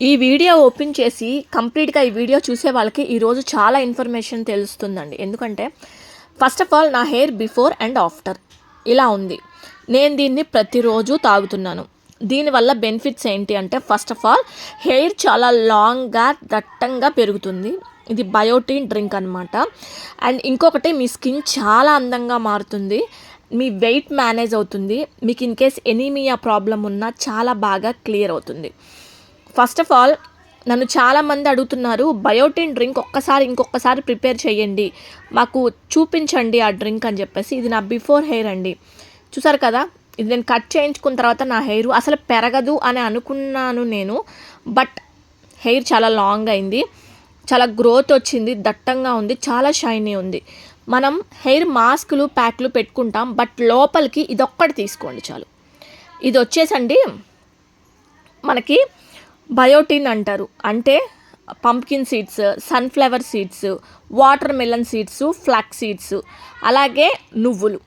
ఈ video open చేసి కంప్లీట్గా ఈ వీడియో చూసే వాళ్ళకి ఈరోజు చాలా ఇన్ఫర్మేషన్ తెలుస్తుందండి. ఎందుకంటే ఫస్ట్ ఆఫ్ ఆల్ నా హెయిర్ బిఫోర్ అండ్ ఆఫ్టర్. ఇలా ఉంది. నేను దీన్ని ప్రతిరోజు తాగుతున్నాను. దీనివల్ల బెనిఫిట్స్ ఏంటి అంటే ఫస్ట్ ఆఫ్ ఆల్ హెయిర్ చాలా లాంగ్గా దట్టంగా పెరుగుతుంది. ఇది బయోటిన్ డ్రింక్ అనమాట అండ్ ఇంకొకటి మీ స్కిన్ చాలా అందంగా మారుతుంది. మీ వెయిట్ మేనేజ్ అవుతుంది. మీకు ఇన్ కేస్ ఎనీమియా ప్రాబ్లం ఉన్నా చాలా బాగా క్లియర్ అవుతుంది. ఫస్ట్ ఆఫ్ ఆల్ నన్ను చాలామంది అడుగుతున్నారు బయోటిన్ డ్రింక్ ఒక్కసారి ఇంకొకసారి ప్రిపేర్ చేయండి. మాకు చూపించండి ఆ డ్రింక్ అని చెప్పేసి ఇది నా బిఫోర్ హెయిర్ అండి. చూసారు కదా ఇది నేను కట్ చేయించుకున్న తర్వాత నా హెయిర్ అసలు పెరగదు అని అనుకున్నాను నేను బట్ హెయిర్ చాలా లాంగ్ అయింది. చాలా గ్రోత్ వచ్చింది దట్టంగా ఉంది చాలా షైనీ ఉంది. మనం హెయిర్ మాస్కులు ప్యాక్లు పెట్టుకుంటాం బట్ లోపలికి ఇదొక్కటి తీసుకోండి చాలు. ఇది వచ్చేసండి మనకి బయోటిన్ అంటారు. అంటే pumpkin seeds sunflower seeds water melon seeds flax seeds అలాగే నువ్వులు.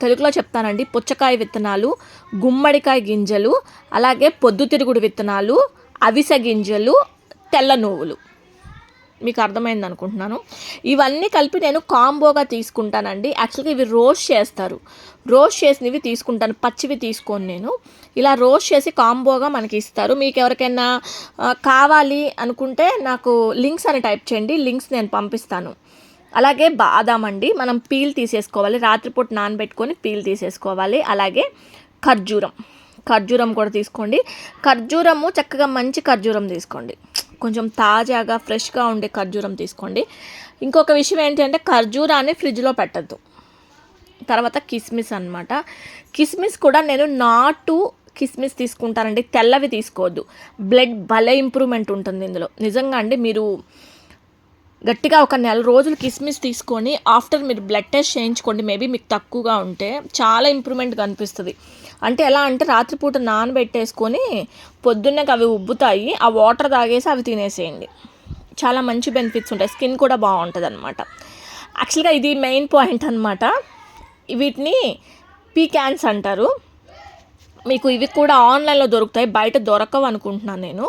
తెలుగులో చెప్తానండి పుచ్చకాయ విత్తనాలు గుమ్మడికాయ గింజలు అలాగే పొద్దుతిరుగుడు విత్తనాలు అవిసె గింజలు తెల్ల నువ్వులు. మీకు అర్థమైంది అనుకుంటున్నాను. ఇవన్నీ కలిపి నేను కాంబోగా తీసుకుంటానండి. యాక్చువల్గా ఇవి రోస్ట్ చేస్తారు. రోస్ట్ చేసినవి తీసుకుంటాను. పచ్చివి తీసుకోను నేను. ఇలా రోస్ట్ చేసి కాంబోగా మనకి ఇస్తారు. మీకు ఎవరికైనా కావాలి అనుకుంటే నాకు లింక్స్ అని టైప్ చేయండి. లింక్స్ నేను పంపిస్తాను. అలాగే బాదాం అండి. మనం పీల్ తీసేసుకోవాలి. రాత్రిపూట నానబెట్టుకొని పీల్ తీసేసుకోవాలి. అలాగే ఖర్జూరం. ఖర్జూరం కూడా తీసుకోండి. ఖర్జూరము చక్కగా మంచి ఖర్జూరం తీసుకోండి. కొంచెం తాజాగా ఫ్రెష్గా ఉండే ఖర్జూరం తీసుకోండి. ఇంకొక విషయం ఏంటంటే ఖర్జూరాన్ని ఫ్రిడ్జ్లో పెట్టద్దు. తర్వాత కిస్మిస్ అన్నమాట. కిస్మిస్ కూడా నేను నాటు కిస్మిస్ తీసుకుంటానండి. తెల్లవి తీసుకోవద్దు. బ్లడ్ భలే ఇంప్రూవ్మెంట్ ఉంటుంది ఇందులో. నిజంగా అండి మీరు గట్టిగా ఒక నెల రోజులు కిస్మిస్ తీసుకొని ఆఫ్టర్ మీరు బ్లడ్ టెస్ట్ చేయించుకోండి. మేబీ మీకు తక్కువగా ఉంటే చాలా ఇంప్రూవ్మెంట్ కనిపిస్తుంది. అంటే ఎలా అంటే రాత్రిపూట నానబెట్టేసుకొని పొద్దున్నకి అవి ఉబ్బుతాయి. ఆ వాటర్ తాగేసి అవి తినేసేయండి. చాలా మంచి బెనిఫిట్స్ ఉంటాయి. స్కిన్ కూడా బాగుంటుంది అనమాట యాక్చువల్గా ఇది మెయిన్ పాయింట్ అనమాట వీటిని పీక్యాన్స్ అంటారు. మీకు ఇవి కూడా ఆన్లైన్లో దొరుకుతాయి. బయట దొరకవు అనుకుంటున్నాను నేను.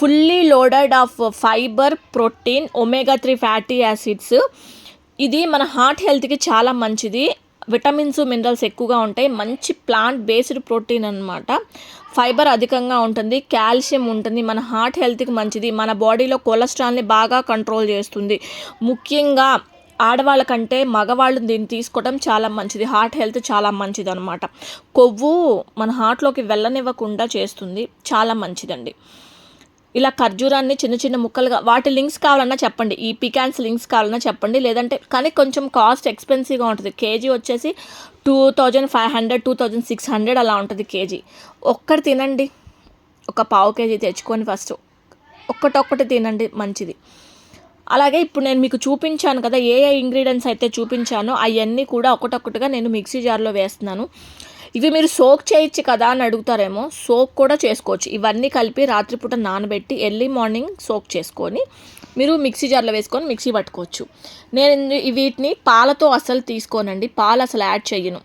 Fully loaded of fibre protein omega three fatty acids. ఇది మన హార్ట్ హెల్త్కి చాలా మంచిది. విటమిన్స్ మినరల్స్ ఎక్కువగా ఉంటాయి. మంచి ప్లాంట్ బేస్డ్ ప్రోటీన్ అన్నమాట. ఫైబర్ అధికంగా ఉంటుంది. కాల్షియం ఉంటుంది. మన హార్ట్ హెల్త్కి మంచిది. మన బాడీలో కొలెస్ట్రాల్ని బాగా కంట్రోల్ చేస్తుంది. ముఖ్యంగా ఆడవాళ్ళ కంటే మగవాళ్ళు దీన్ని తీసుకోవడం చాలా మంచిది. హార్ట్ హెల్త్ చాలా మంచిది అనమాట కొవ్వు మన హార్ట్లోకి వెళ్ళనివ్వకుండా చేస్తుంది. చాలా మంచిదండి. ఇలా ఖర్జూరాన్ని చిన్న చిన్న ముక్కలుగా వాటి లింక్స్ కావాలన్నా చెప్పండి. ఈ పికాన్స్ లింక్స్ కావాలన్నా చెప్పండి. లేదంటే కానీ కొంచెం కాస్ట్ ఎక్స్పెన్సివ్గా ఉంటుంది. కేజీ వచ్చేసి two thousand five hundred two thousand six hundred అలా ఉంటుంది కేజీ. ఒక్కటి తినండి. ఒక పావు కేజీ తెచ్చుకొని ఫస్ట్ ఒక్కటొక్కటి తినండి మంచిది. అలాగే ఇప్పుడు నేను మీకు చూపించాను కదా ఏ ఏ ఇంగ్రీడియంట్స్ అయితే చూపించానో అవన్నీ కూడా ఒకటొక్కటిగా నేను మిక్సీ జార్లో వేస్తున్నాను. ఇవి మీరు సోక్ చేయొచ్చు కదా అని అడుగుతారేమో సోక్ కూడా చేసుకోవచ్చు. ఇవన్నీ కలిపి రాత్రిపూట నానబెట్టి ఎర్లీ మార్నింగ్ సోక్ చేసుకొని మీరు మిక్సీ జార్లో వేసుకొని మిక్సీ పట్టుకోవచ్చు. నేను వీటిని పాలతో అసలు తీసుకోనండి. పాలు అసలు యాడ్ చేయను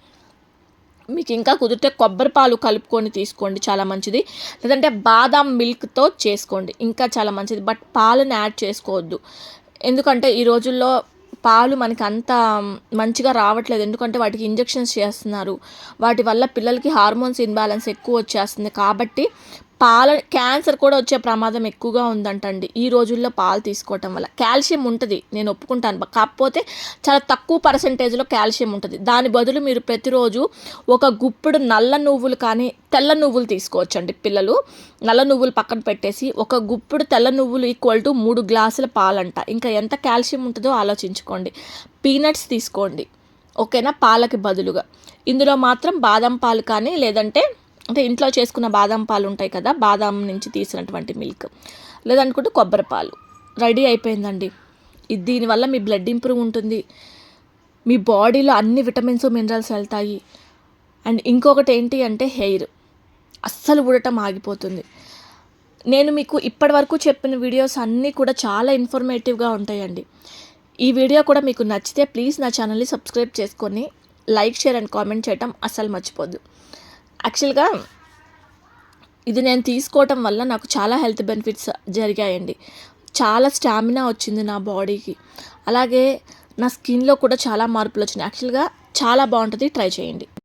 మీకు ఇంకా కుదిరితే కొబ్బరి పాలు కలుపుకొని తీసుకోండి చాలా మంచిది. లేదంటే బాదాం మిల్క్తో చేసుకోండి ఇంకా చాలా మంచిది. బట్ పాలను యాడ్ చేసుకోవద్దు. ఎందుకంటే ఈ రోజుల్లో పాలు మనకి అంత మంచిగా రావట్లేదు. ఎందుకంటే వాటికి ఇంజెక్షన్స్ చేస్తున్నారు. వాటి వల్ల పిల్లలకి హార్మోన్స్ ఇన్బ్యాలెన్స్ ఎక్కువ వచ్చేస్తుంది. కాబట్టి పాల క్యాన్సర్ కూడా వచ్చే ప్రమాదం ఎక్కువగా ఉందంటండి. ఈ రోజుల్లో పాలు తీసుకోవటం వల్ల. కాల్షియం ఉంటుంది నేను ఒప్పుకుంటాను. కాకపోతే చాలా తక్కువ పర్సంటేజ్లో కాల్షియం ఉంటుంది. దాని బదులు మీరు ప్రతిరోజు ఒక గుప్పుడు నల్ల నువ్వులు కానీ తెల్ల నువ్వులు తీసుకోవచ్చండి పిల్లలు. నల్ల నువ్వులు పక్కన పెట్టేసి ఒక గుప్పుడు తెల్ల నువ్వులు ఈక్వల్ టు మూడు గ్లాసుల పాలంట. ఇంకా ఎంత కాల్షియం ఉంటుందో ఆలోచించుకోండి. పీనట్స్ తీసుకోండి. ఓకేనా? పాలకి బదులుగా. ఇందులో మాత్రం బాదం పాలు కానీ లేదంటే అంటే ఇంట్లో చేసుకున్న బాదం పాలు ఉంటాయి కదా బాదం నుంచి తీసినటువంటి మిల్క్ లేదనుకుంటే కొబ్బరి పాలు. రెడీ అయిపోయిందండి. ఇది దీనివల్ల మీ బ్లడ్ ఇంప్రూవ్ ఉంటుంది. మీ బాడీలో అన్ని విటమిన్స్ మినరల్స్ వెళ్తాయి. అండ్ ఇంకొకటి ఏంటి అంటే హెయిర్ అస్సలు ఊడటం ఆగిపోతుంది. నేను మీకు ఇప్పటివరకు చెప్పిన వీడియోస్ అన్నీ కూడా చాలా ఇన్ఫర్మేటివ్గా ఉంటాయండి. ఈ వీడియో కూడా మీకు నచ్చితే ప్లీజ్ నా ఛానల్ని సబ్స్క్రైబ్ చేసుకొని లైక్ షేర్ అండ్ కామెంట్ చేయటం అస్సలు మర్చిపోద్దు. యాక్చువల్గా ఇది నేను తీసుకోవటం వల్ల నాకు చాలా హెల్త్ బెనిఫిట్స్ జరిగాయండి. చాలా స్టామినా వచ్చింది నా బాడీకి అలాగే నా స్కిన్లో కూడా చాలా మార్పులు వచ్చినాయి. యాక్చువల్గా చాలా బాగుంటుంది. ట్రై చేయండి.